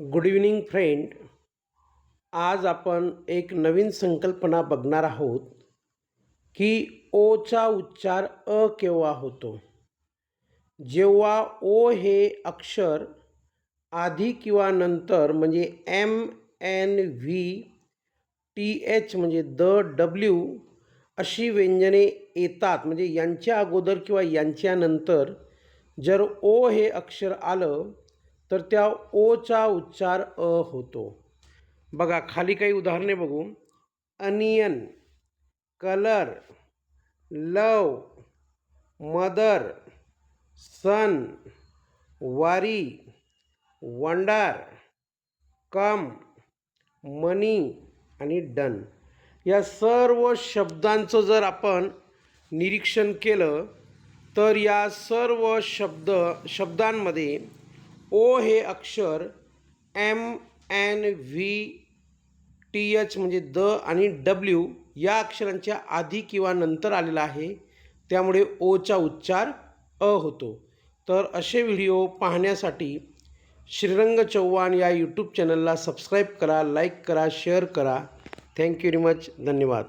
Good evening friend. आज आपण एक नवीन संकल्पना बघणार आहोत की ओचा उच्चार अ केव्हा होतो? जेव्हा ओ हे अक्षर आधी किंवा नंतर म्हणजे M N V T H म्हणजे द डब्ल्यू अशी व्यंजने येतात. म्हणजे यांच्या अगोदर किंवा यांच्यानंतर जर ओ हे अक्षर आलं तर त्या ओचा उच्चार अ होतो. बघा खाली काही उदाहरणे बघू. Onion colour love mother son worry wonder come मनी आणि डन. या सर्व शब्दांचं जर आपण निरीक्षण केलं तर या सर्व शब्द शब्दांमध्ये ओ हे अक्षर M N V T H म्हणजे द आणि डब्ल्यू या अक्षरांच्या आधी किंवा नंतर आलेला आहे. त्यामुळे ओचा उच्चार अ होतो. तर असे व्हिडिओ पाहण्यासाठी श्रीरंग चव्हाण या यूट्यूब चॅनलला सबस्क्राईब करा लाईक करा शेअर करा. थँक्यू व्हेरी मच धन्यवाद.